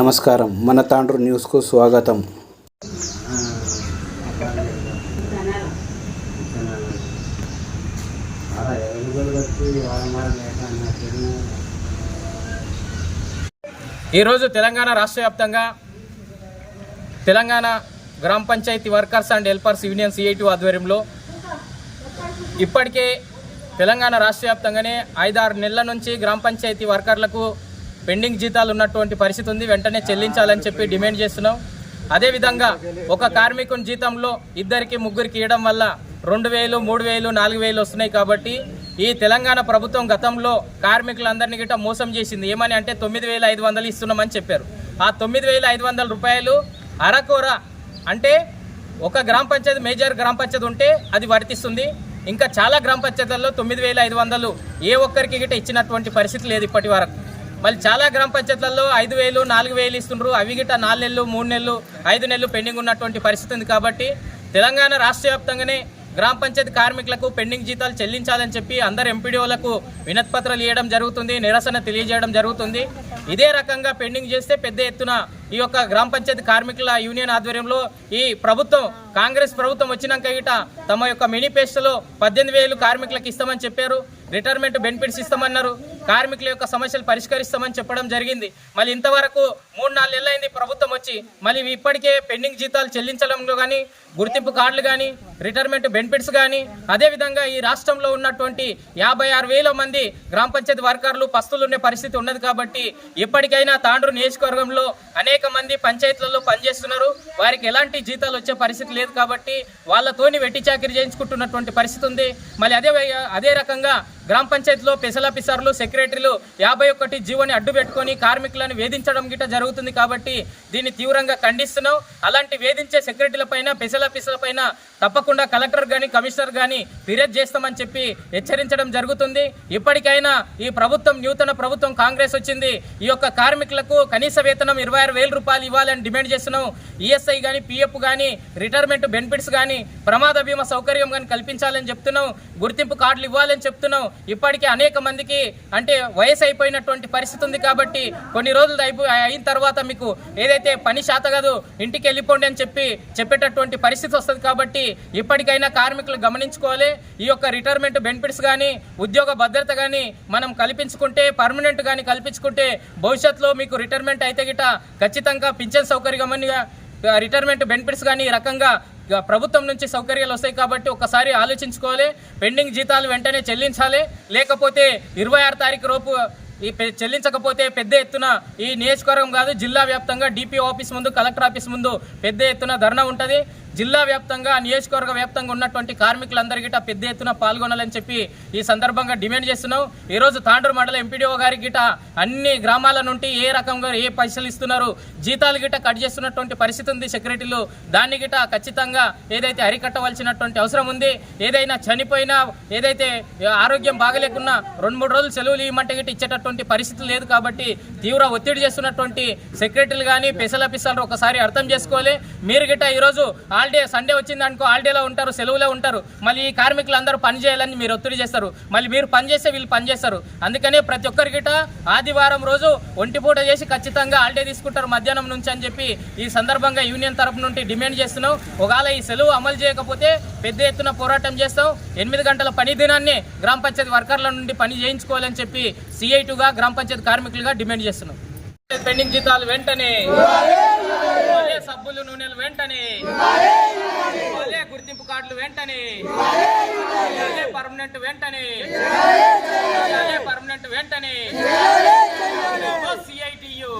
నమస్కారం. మన తాండ్రు న్యూస్కు స్వాగతం. ఈరోజు తెలంగాణ రాష్ట్ర వ్యాప్తంగా తెలంగాణ గ్రామ panchayat workers and helpers union C I T ఆధ్వర్యంలో ఇప్పటికే తెలంగాణ రాష్ట్ర వ్యాప్తంగానే ఐదారు నెలల నుంచి గ్రామ పంచాయతీ వర్కర్లకు పెండింగ్ జీతాలు ఉన్నటువంటి పరిస్థితి ఉంది. వెంటనే చెల్లించాలని చెప్పి డిమాండ్ చేస్తున్నాం. అదేవిధంగా ఒక కార్మికుని జీతంలో ఇద్దరికి ముగ్గురికి ఇవ్వడం వల్ల రెండు వేలు మూడు వేలు నాలుగు వేలు వస్తున్నాయి కాబట్టి ఈ తెలంగాణ ప్రభుత్వం గతంలో కార్మికులందరినీ గిట్ట మోసం చేసింది. ఏమని అంటే తొమ్మిది వేల ఐదు వందలు ఇస్తున్నామని చెప్పారు. ఆ తొమ్మిది వేల ఐదు వందల రూపాయలు అరకొర అంటే ఒక గ్రామ పంచాయతీ మేజర్ గ్రామ పంచాయతీ ఉంటే అది వర్తిస్తుంది. ఇంకా చాలా గ్రామ పంచాయతీల్లో తొమ్మిది వేల ఐదు వందలు ఏ ఒక్కరికి గిట్ట ఇచ్చినటువంటి పరిస్థితి లేదు ఇప్పటి వరకు. మళ్ళీ చాలా గ్రామ పంచాయతీలలో ఐదు వేలు నాలుగు వేలు ఇస్తుండ్రు. అవి గిట్ట నాలుగు నెలలు మూడు నెలలు ఐదు నెలలు పెండింగ్ ఉన్నటువంటి పరిస్థితి ఉంది కాబట్టి తెలంగాణ రాష్ట్ర వ్యాప్తంగానే గ్రామ పంచాయతీ కార్మికులకు పెండింగ్ జీతాలు చెల్లించాలని చెప్పి అందరు ఎంపీడీఓలకు వినతిపత్రాలు ఇవ్వడం జరుగుతుంది నిరసన తెలియజేయడం జరుగుతుంది. ఇదే రకంగా పెండింగ్ చేస్తే పెద్ద ఎత్తున ఈ యొక్క గ్రామ పంచాయతీ కార్మికుల యూనియన్ ఆధ్వర్యంలో ఈ ప్రభుత్వం కాంగ్రెస్ ప్రభుత్వం వచ్చినాక ఇట తమ యొక్క మేనిఫెస్టోలో పద్దెనిమిది వేలు కార్మికులకు ఇస్తామని చెప్పారు. రిటైర్మెంట్ బెనిఫిట్స్ ఇస్తామన్నారు. కార్మికుల యొక్క సమస్యలు పరిష్కరిస్తామని చెప్పడం జరిగింది. మళ్ళీ ఇంతవరకు మూడు నాలుగు నెలలైంది ప్రభుత్వం వచ్చి మళ్ళీ ఇప్పటికే పెండింగ్ జీతాలు చెల్లించడంలో కానీ గుర్తింపు కార్డులు కానీ రిటైర్మెంట్ బెనిఫిట్స్ కానీ అదేవిధంగా ఈ రాష్ట్రంలో ఉన్నటువంటి యాభై ఆరు వేల మంది గ్రామ పంచాయతీ వర్కర్లు పస్తులు ఉండే పరిస్థితి ఉన్నది కాబట్టి ఇప్పటికైనా తాండ్రు నియోజకవర్గంలో అనేక అనేక మంది పంచాయతీలలో పనిచేస్తున్నారు. వారికి ఎలాంటి జీతాలు వచ్చే పరిస్థితి లేదు కాబట్టి వాళ్ళతోని వెట్టి చాకరీ చేయించుకుంటున్నటువంటి పరిస్థితి ఉంది. మళ్ళీ అదే అదే రకంగా గ్రామ పంచాయతీలో పెసలాఫీసర్లు సెక్రటరీలు యాభై ఒకటి జీవోని అడ్డు పెట్టుకొని కార్మికులను వేధించడం గిట్ట జరుగుతుంది కాబట్టి దీన్ని తీవ్రంగా ఖండిస్తున్నాం అలాంటి వేధించే సెక్రటరీల పైన పైన తప్పకుండా కలెక్టర్ కానీ కమిషనర్ కానీ ఫిర్యాదు చేస్తామని చెప్పి హెచ్చరించడం జరుగుతుంది. ఇప్పటికైనా ఈ ప్రభుత్వం నూతన ప్రభుత్వం కాంగ్రెస్ వచ్చింది. ఈ యొక్క కార్మికులకు కనీస వేతనం ఇరవై ఆరు వేల రూపాయలు ఇవ్వాలని డిమాండ్ చేస్తున్నాం ఈఎస్ఐ కానీ పిఎఫ్ కానీ రిటైర్మెంట్ బెనిఫిట్స్ కానీ ప్రమాద బీమా సౌకర్యం కానీ కల్పించాలని చెప్తున్నాం గుర్తింపు కార్డులు ఇవ్వాలని చెప్తున్నాం ఇప్పటికే అనేక మందికి అంటే వయసు అయిపోయినటువంటి పరిస్థితి ఉంది కాబట్టి కొన్ని రోజులు అయిపో అయిన తర్వాత మీకు ఏదైతే పని శాత కాదు ఇంటికి వెళ్ళిపోండి అని చెప్పి చెప్పేటటువంటి పరిస్థితి వస్తుంది కాబట్టి ఇప్పటికైనా కార్మికులు గమనించుకోవాలి. ఈ యొక్క రిటైర్మెంట్ బెనిఫిట్స్ కానీ ఉద్యోగ భద్రత కానీ మనం కల్పించుకుంటే పర్మనెంట్ కానీ కల్పించుకుంటే భవిష్యత్తులో మీకు రిటైర్మెంట్ అయితే గిట ఖచ్చితంగా పింఛన్ సౌకర్యం రిటైర్మెంట్ బెనిఫిట్స్ కానీ ఈ రకంగా ప్రభుత్వం నుంచి సౌకర్యాలు వస్తాయి కాబట్టి ఒకసారి ఆలోచించుకోవాలి. పెండింగ్ జీతాలు వెంటనే చెల్లించాలి. లేకపోతే ఇరవై ఆరు తారీఖు లోపు ఈ చెల్లించకపోతే పెద్ద ఎత్తున ఈ నియోజకవర్గం కాదు జిల్లా వ్యాప్తంగా డిపిఓ ఆఫీస్ ముందు కలెక్టర్ ఆఫీస్ ముందు పెద్ద ఎత్తున ధర్నా ఉంటుంది. జిల్లా వ్యాప్తంగా నియోజకవర్గ వ్యాప్తంగా ఉన్నటువంటి కార్మికులందరి గిట పెద్ద ఎత్తున పాల్గొనాలని చెప్పి ఈ సందర్భంగా డిమాండ్ చేస్తున్నాం. ఈరోజు తాండూరు మండల ఎంపీడీఓ గారి గిట అన్ని గ్రామాల నుండి ఏ రకంగా ఏ పైసలు ఇస్తున్నారు జీతాలు గిట కట్ చేస్తున్నటువంటి పరిస్థితి ఉంది సెక్రటరీలు. దాన్ని గిట ఖచ్చితంగా ఏదైతే అరికట్టవలసినటువంటి అవసరం ఉంది ఏదైనా చనిపోయినా ఏదైతే ఆరోగ్యం బాగలేకున్నా రెండు మూడు రోజులు సెలవులు ఇవ్వమంటే గిట ఇచ్చేటటువంటి పరిస్థితి లేదు కాబట్టి తీవ్ర ఒత్తిడి చేస్తున్నటువంటి సెక్రటరీలు కానీ స్పెషల్ ఆఫీసర్లు ఒకసారి అర్థం చేసుకోవాలి. మీరు గిట్ట ఈరోజు హాలిడే సండే వచ్చింది అనుకో హాలిడేలో ఉంటారు సెలవులో ఉంటారు. మళ్ళీ ఈ కార్మికులు అందరూ పని చేయాలని మీరు ఒత్తిడి చేస్తారు. మళ్ళీ మీరు పని చేస్తే వీళ్ళు పని చేస్తారు. అందుకనే ప్రతి ఒక్కరికిట ఆదివారం రోజు ఒంటిపూట చేసి ఖచ్చితంగా హాలిడే తీసుకుంటారు మధ్యాహ్నం నుంచి అని చెప్పి ఈ సందర్భంగా యూనియన్ తరపు నుండి డిమాండ్ చేస్తున్నాం. ఒకవేళ ఈ సెలవు అమలు చేయకపోతే పెద్ద ఎత్తున పోరాటం చేస్తాం. ఎనిమిది గంటల పని దినాన్ని గ్రామ పంచాయతీ వర్కర్ల నుండి పని చేయించుకోవాలని చెప్పి సిఐటుగా గ్రామ పంచాయతీ కార్మికులుగా డిమాండ్ చేస్తున్నాం. పెండింగ్ జీతాలు వెంటనే సబ్బులు నూనెలు వెంటనే. ఇవ్వాలి గుర్తింపు కార్డులు వెంటనే. ఇవ్వాలి పర్మనెంట్ వెంటనే. ఇవ్వాలి పర్మనెంట్ వెంటనే. సిఐటియు